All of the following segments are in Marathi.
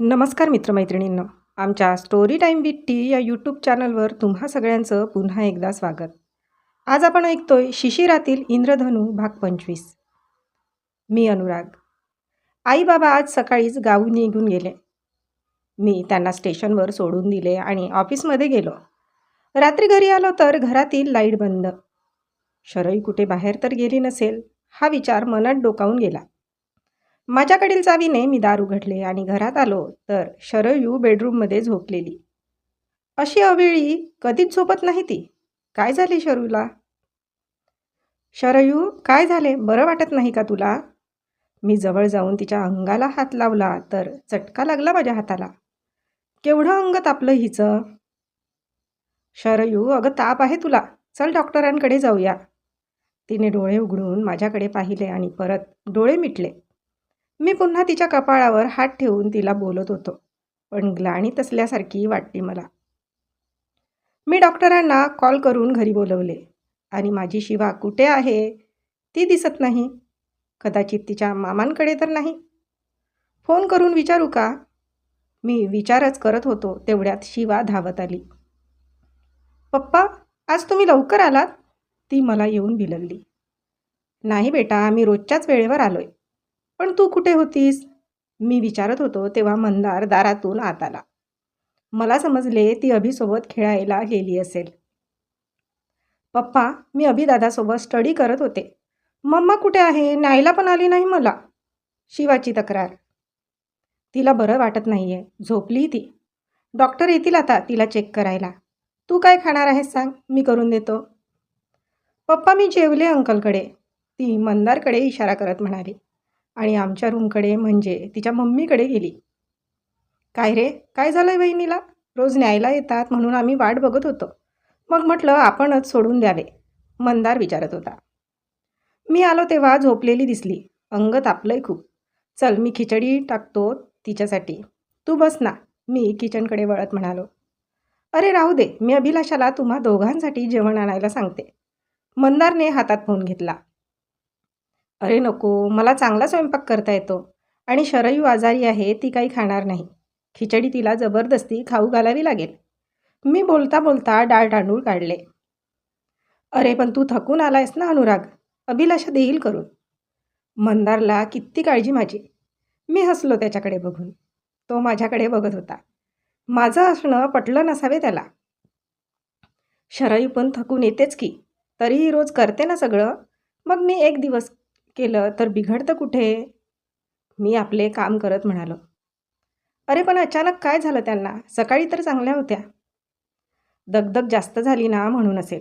नमस्कार मित्रमैत्रिणींनो. आमच्या स्टोरी टाईम विथ टी या यूट्यूब चॅनलवर तुम्हा सगळ्यांचं पुन्हा एकदा स्वागत. आज आपण ऐकतोय शिशिरातील इंद्रधनू भाग पंचवीस. मी अनुराग. आई बाबा आज सकाळीच गावी निघून गेले. मी त्यांना स्टेशनवर सोडून दिले आणि ऑफिसमध्ये गेलो. रात्री घरी आलो तर घरातील लाइट बंद. शरई कुठे बाहेर तर गेली नसेल हा विचार मनात डोकावून गेला. माझ्याकडील चावीने मी दार उघडले आणि घरात आलो तर शरयू बेडरूममध्ये झोपलेली. अशी अवेळी कधीच झोपत नाही ती. काय झाली शरूला शरयू काय झाले? बरं वाटत नाही का तुला? मी जवळ जाऊन तिच्या अंगाला हात लावला तर चटका लागला माझ्या हाताला. केवढं अंग तापलं हिचं? शरयू अगं ताप आहे तुला. चल डॉक्टरांकडे जाऊया. तिने डोळे उघडून माझ्याकडे पाहिले आणि परत डोळे मिटले. मी पुन्हा तिच्या कपाळावर हात ठेवून तिला बोलत होतो पण ग्लाणीत असल्यासारखी वाटली मला. मी डॉक्टरांना कॉल करून घरी बोलवले आणि माझी शिवा कुठे आहे? ती दिसत नाही. कदाचित तिच्या मामांकडे तर नाही. फोन करून विचारू का? मी विचारच करत होतो तेवढ्यात शिवा धावत आली. पप्पा आज तुम्ही लवकर आलात? ती मला येऊन बिलगली नाही बेटा मी रोजच्याच वेळेवर आलोय. पण तू कुठे होतीस? मी विचारत होतो तेव्हा मंदार दारातून आत आला. मला समजले ती अभिसोबत खेळायला गेली असेल. पप्पा मी अभिदादासोबत स्टडी करत होते. मम्मा कुठे आहे? न्यायला पण आली नाही मला. शिवाची तक्रार. तिला बरं वाटत नाही आहे झोपली ती. डॉक्टर येतील आता तिला चेक करायला. तू काय खाणार आहेस सांग? मी करून देतो. पप्पा मी जेवले अंकलकडे. ती मंदारकडे इशारा करत म्हणाली. आणि आमच्या रूमकडे म्हणजे तिच्या मम्मीकडे गेली. काय रे? काय झालं आहे बहिणीला? रोज न्यायला येतात म्हणून आम्ही वाट बघत होतो. मग म्हटलं आपणच सोडून द्यावे मंदार विचारत होता. मी आलो तेव्हा झोपलेली दिसली. अंग तापलंय खूप. चल मी खिचडी टाकतो तिच्यासाठी. तू बस ना मी किचनकडे वळत म्हणालो. अरे राहू दे. मी अभिलाषाला तुम्हा दोघांसाठी जेवण आणायला सांगते. मंदारने हातात फोन घेतला. अरे नको मला चांगला स्वयंपाक करता येतो. आणि शरयू आजारी आहे ती काही खाणार नाही. खिचडी तिला जबरदस्ती खाऊ घालावी लागेल. मी बोलता बोलता डाळ तांदूळ काढले. अरे पण तू थकून आलायस ना अनुराग? अभिलाषा देईल करून. मंदारला किती काळजी माझी. मी हसलो त्याच्याकडे बघून. तो माझ्याकडे बघत होता. माझं असणं पटलं नसावे त्याला. शरयू पण थकून येतेच की. तरीही रोज करते ना सगळं. मग मी एक दिवस केलं तर बिघडतं कुठे? मी आपले काम करत म्हणालो. अरे पण अचानक काय झालं त्यांना? सकाळी तर चांगल्या होत्या. दगदग जास्त झाली ना म्हणून असेल.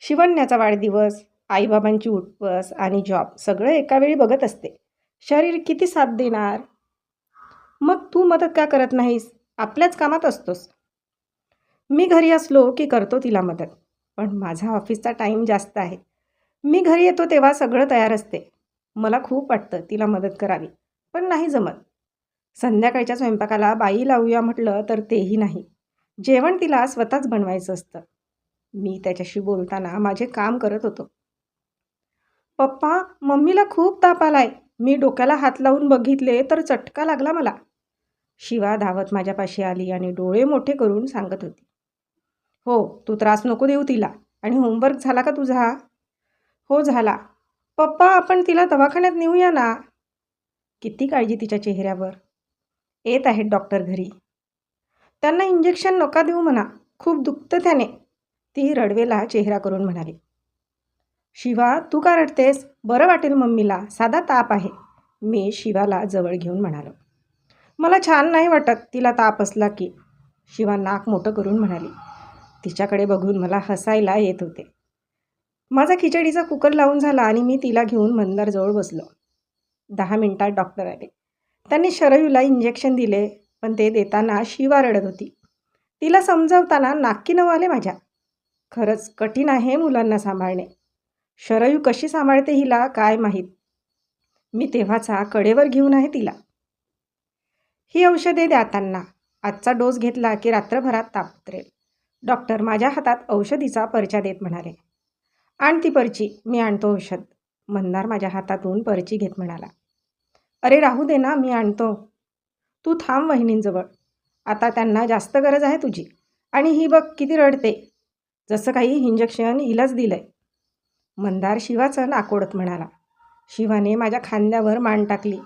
शिवण्याचा वाढदिवस आईबाबांची उठवस आणि जॉब सगळं एकावेळी बघत असते. शरीर किती साथ देणार? मग तू मदत का करत नाहीस? आपल्याच कामात असतोस. मी घरी असलो की करतो तिला मदत. पण माझा ऑफिसचा टाईम जास्त आहे. मी घरी येतो तेव्हा सगळं तयार असते. मला खूप वाटतं तिला मदत करावी पण नाही जमत. संध्याकाळच्या स्वयंपाकाला बाई लावूया म्हटलं तर तेही नाही. जेवण तिला स्वतःच बनवायचं असतं. मी त्याच्याशी बोलताना माझे काम करत होतो. पप्पा मम्मीला खूप ताप आलाय. मी डोक्याला हात लावून बघितले तर चटका लागला मला. शिवा धावत माझ्यापाशी आली आणि डोळे मोठे करून सांगत होती. हो तू त्रास नको देऊ तिला. आणि होमवर्क झाला का तुझा? हो झाला. पप्पा आपण तिला दवाखान्यात नेऊया ना. किती काळजी तिच्या चेहऱ्यावर. येत आहेत डॉक्टर घरी. त्यांना इंजेक्शन नका देऊ म्हणा. खूप दुखतं त्याने. ती रडवेला चेहरा करून म्हणाली. शिवा तू का रडतेस? बरं वाटेल मम्मीला. साधा ताप आहे. मी शिवाला जवळ घेऊन म्हणालो. मला छान नाही वाटत तिला ताप असला की. शिवा नाक मोठं करून म्हणाली. तिच्याकडे बघून मला हसायला येत होते. माझा खिचडीचा कुकर लावून झाला आणि मी तिला घेऊन मंदारजवळ बसलो. दहा मिनिटात डॉक्टर आले. त्यांनी शरयूला इंजेक्शन दिले पण ते देताना शिवा रडत होती. तिला समजावताना नाक्की आले माझ्या. खरंच कठीण आहे मुलांना सांभाळणे. शरयू कशी सांभाळते हिला काय माहीत? मी तेव्हाचा कडेवर घेऊन आहे तिला. ही औषधे द्या त्यांना आजचा डोस घेतला की रात्रभरात ताप उतरेल डॉक्टर माझ्या हातात औषधीचा पर्चा देत म्हणाले. आण ती पर्ची मी आणतो औषध. मंदार माझ्या हातातून पर्ची घेत म्हणाला. अरे राहू दे ना मी आणतो. तू थांब वहिनींजवळ. आता त्यांना जास्त गरज आहे तुझी. आणि ही बघ किती रडते. जसं काही इंजेक्शन हिलाच दिलंय. मंदार शिवाचं नाकोडत म्हणाला. शिवाने माझ्या खांद्यावर मान टाकली.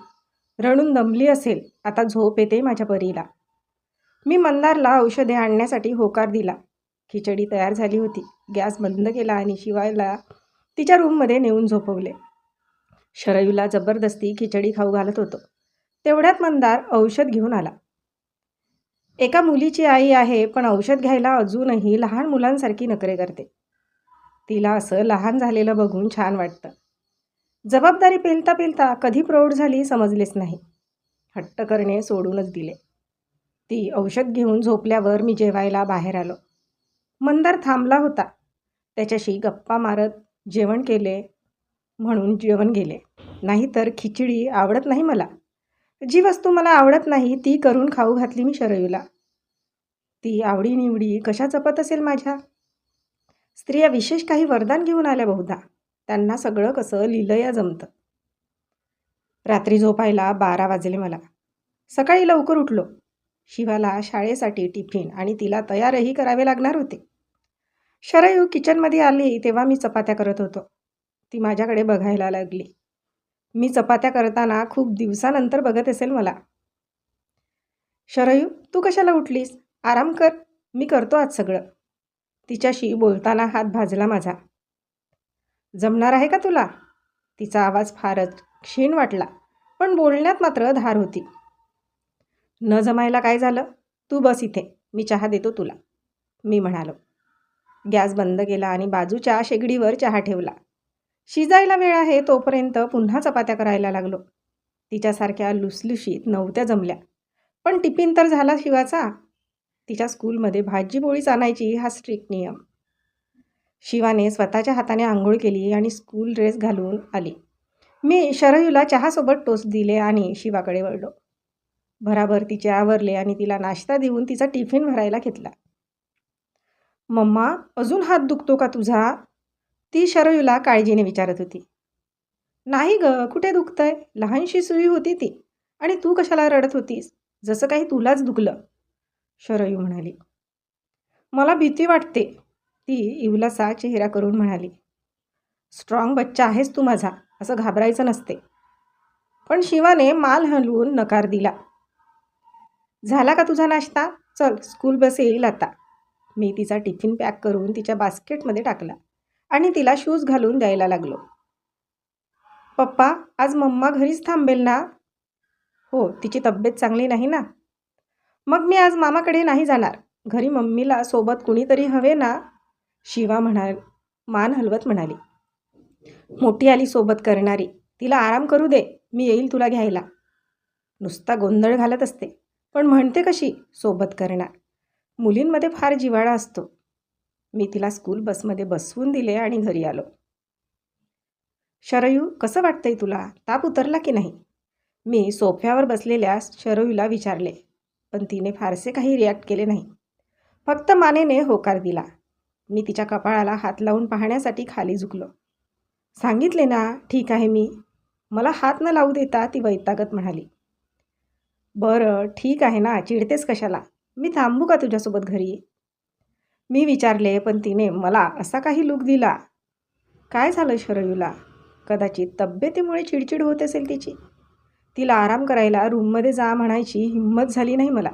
रडून दमली असेल आता झोप येते माझ्या परीला. मी मंदारला औषधे आणण्यासाठी होकार दिला. खिचडी तयार झाली होती. गॅस बंद केला आणि शिवायला तिच्या रूममध्ये नेऊन झोपवले. शरयूला जबरदस्ती खिचडी खाऊ घालत होतो. तेवढ्यात मंदार औषध घेऊन आला. एका मुलीची आई आहे पण औषध घ्यायला अजूनही लहान मुलांसारखी नखरे करते. तिला असं लहान झालेलं बघून छान वाटतं. जबाबदारी पेलता पेलता कधी प्रौढ झाली समजलेच नाही. हट्ट करणे सोडूनच दिले. ती औषध घेऊन झोपल्यावर मी जेवायला बाहेर आलो. मंदार थांबला होता. त्याच्याशी गप्पा मारत जेवण केले म्हणून जेवण गेले. नाहीतर खिचडी आवडत नाही मला. जी वस्तू मला आवडत नाही ती करून खाऊ घातली मी शरयूला. ती आवडीनिवडी कशा जपत असेल माझ्या? स्त्रिया विशेष काही वरदान घेऊन आल्या बहुधा. त्यांना सगळं कसं लिलया जमतं. रात्री झोपायला बारा वाजले मला. सकाळी लवकर उठलो. शिवाला शाळेसाठी टिफिन आणि तिला तयारही करावे लागणार होते. शरयू किचनमध्ये आली तेव्हा मी चपात्या करत होतो. ती माझ्याकडे बघायला लागली. मी चपात्या करताना खूप दिवसानंतर बघत असेल मला. शरयू तू कशाला उठलीस? आराम कर. मी करतो आज सगळं. तिच्याशी बोलताना हात भाजला माझा. जमणार आहे का तुला? तिचा आवाज फारच क्षीण वाटला पण बोलण्यात मात्र धार होती. न जमायला काय झालं? तू बस इथे. मी चहा देतो तुला. मी म्हणालो. गॅस बंद केला आणि बाजूच्या शेगडीवर चहा ठेवला. शिजायला वेळ आहे तोपर्यंत पुन्हा चपात्या करायला लागलो. तिच्यासारख्या लुसलुशीत नव्हत्या जमल्या. पण टिफिन तर झाला शिवाचा. तिच्या स्कूलमध्ये भाजी पोळीच आणायची हा स्ट्रिक्ट नियम. शिवाने स्वतःच्या हाताने आंघोळ केली आणि स्कूल ड्रेस घालून आली. मी शरयूला चहासोबत टोस्ट दिले आणि शिवाकडे वळलो. भराभर तिचे आवरले आणि तिला नाश्ता देऊन तिचा टिफिन भरायला घेतला. मम्मा अजून हात दुखतो का तुझा? ती शरयूला काळजीने विचारत होती. नाही ग कुठे दुखतंय? लहानशी सुई होती ती. आणि तू कशाला रडत होतीस? जसं काही तुलाच दुखलं. शरयू म्हणाली. मला भीती वाटते. ती इवलासा चेहरा करून म्हणाली. स्ट्रॉंग बच्चा आहेस तू माझा. असं घाबरायचं नसते. पण शिवाने माल हलवून नकार दिला. झाला का तुझा नाश्ता? चल स्कूल बस येईल आता. मी तिचा टिफिन पॅक करून तिच्या बास्केटमध्ये टाकला आणि तिला शूज घालून द्यायला लागलो. पप्पा आज मम्मा घरीच थांबेल ना? हो तिची तब्येत चांगली नाही ना? मग मी आज मामाकडे नाही जाणार. घरी मम्मीला सोबत कुणीतरी हवे ना? शिवा म्हणा मान हलवत म्हणाली. मोठी आली सोबत करणारी. तिला आराम करू दे मी येईल तुला घ्यायला. नुसता गोंधळ घालत असते. पण म्हणते कशी सोबत करणार. मुलींमध्ये फार जिवाळा असतो. मी तिला स्कूल बसमध्ये बसवून दिले आणि घरी आलो. शरयू कसं वाटतंय तुला? ताप उतरला की नाही? मी सोफ्यावर बसलेल्या शरयूला विचारले पण तिने फारसे काही रिॲक्ट केले नाही. फक्त मानेने होकार दिला. मी तिच्या कपाळाला हात लावून पाहण्यासाठी खाली झुकलो. सांगितले ना ठीक आहे मी. मला हात न लावू देता ती वैतागत म्हणाली. बरं ठीक आहे ना चिडतेस कशाला? मी थांबू का तुझ्यासोबत घरी? मी विचारले पण तिने मला असा काही लूक दिला. काय झालं शरयूला? कदाचित तब्येतीमुळे चिडचिड होत असेल तिची. तिला आराम करायला रूममध्ये जा म्हणायची हिंमत झाली नाही मला.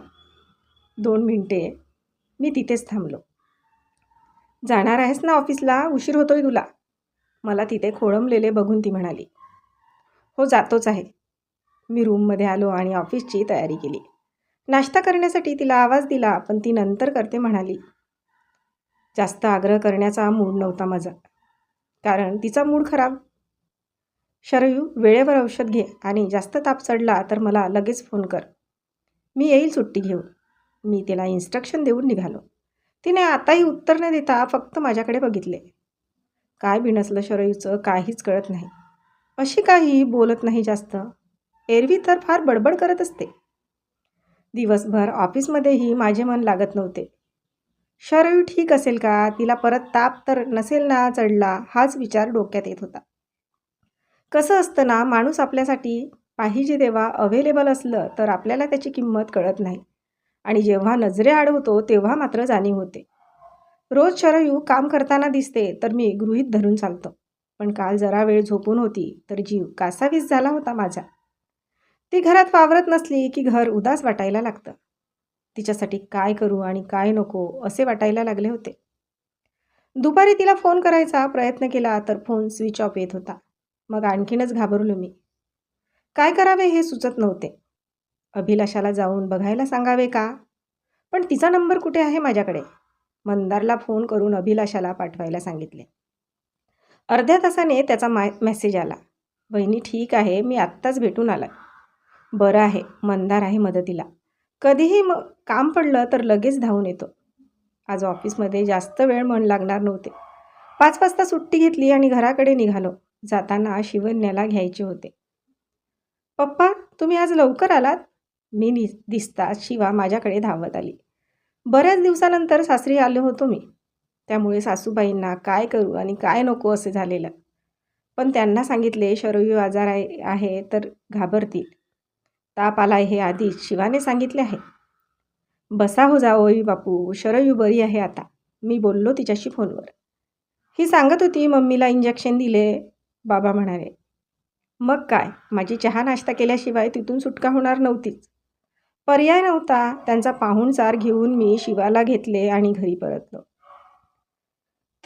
दोन मिनटे मी तिथेच थांबलो. जाणार आहेस ना ऑफिसला? उशीर होतोय तुला. मला तिथे खोळंबलेले बघून ती म्हणाली. हो जातोच आहे. मी रूममध्ये आलो आणि ऑफिसची तयारी केली. नाश्ता करण्यासाठी तिला आवाज दिला पण ती नंतर करते म्हणाली जास्त आग्रह करण्याचा मूड नव्हता माझा कारण तिचा मूड खराब. शरयू वेळेवर औषध घे आणि जास्त ताप चढला तर मला लगेच फोन कर. मी येईल सुट्टी घेऊन. मी तिला इन्स्ट्रक्शन देऊन निघालो. तिने आताही उत्तर न देता फक्त माझ्याकडे बघितले. काय बिनसलं शरयूचं काहीच कळत नाही. अशी काही बोलत नाही जास्त. एरवी तर फार बडबड करत असते. दिवसभर ऑफिसमध्येही माझे मन लागत नव्हते. शरयू ठीक असेल का? तिला परत ताप तर नसेल ना चढला हाच विचार डोक्यात येत होता. कसं असतं ना माणूस आपल्यासाठी पाहिजे तेव्हा अवेलेबल असलं तर आपल्याला त्याची किंमत कळत नाही. आणि जेव्हा नजरेआड होतो तेव्हा मात्र जाणीव होते. रोज शरयू काम करताना दिसते तर मी गृहीत धरून चालतो. पण काल जरा वेळ झोपून होती तर जीव कासावीस झाला होता माझा. ती घरात वावरत नसली की घर उदास वाटायला लागतं. तिच्यासाठी काय करू आणि काय नको असे वाटायला लागले होते. दुपारी तिला फोन करायचा प्रयत्न केला तर फोन स्विच ऑफ येत होता. मग आणखीनच घाबरलो मी. काय करावे हे सुचत नव्हते. अभिलाषाला जाऊन बघायला सांगावे का? पण तिचा नंबर कुठे आहे माझ्याकडे? मंदारला फोन करून अभिलाषाला पाठवायला सांगितले. अर्ध्या तासाने त्याचा मा मेसेज आला. बहिणी ठीक आहे मी आत्ताच भेटून आला बरं आहे मंदार आहे मदतीला. कधीही म काम पडलं तर लगेच धावून येतो. आज ऑफिसमध्ये जास्त वेळ मन लागणार नव्हते. पाच वाजता सुट्टी घेतली आणि घराकडे निघालो. जाताना शिवन्याला घ्यायचे होते. पप्पा तुम्ही आज लवकर आलात? मी नि दिसताच शिवा माझ्याकडे धावत आली. बऱ्याच दिवसानंतर सासरी आलो होतो मी. त्यामुळे सासूबाईंना काय करू आणि काय नको असे झालेलं. पण त्यांना सांगितले शरयू आजार आहे आहे तर घाबरतील. ताप आला हे आधीच शिवाने सांगितले आहे. बसा हो जावई बापू शरयू बरी आहे आता. मी बोललो तिच्याशी फोनवर. ही सांगत होती मम्मीला इंजेक्शन दिले. बाबा म्हणाले मग काय? माझी चहा नाश्ता केल्याशिवाय तिथून सुटका होणार नव्हतीच पर्याय नव्हता. त्यांचा पाहुणचार घेऊन मी शिवाला घेतले आणि घरी परतलो.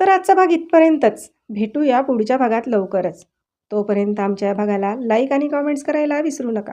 तर आजचा भाग इथपर्यंतच. भेटूया पुढच्या भागात लवकरच. तोपर्यंत आमच्या भागाला लाईक आणि कॉमेंट्स करायला विसरू नका.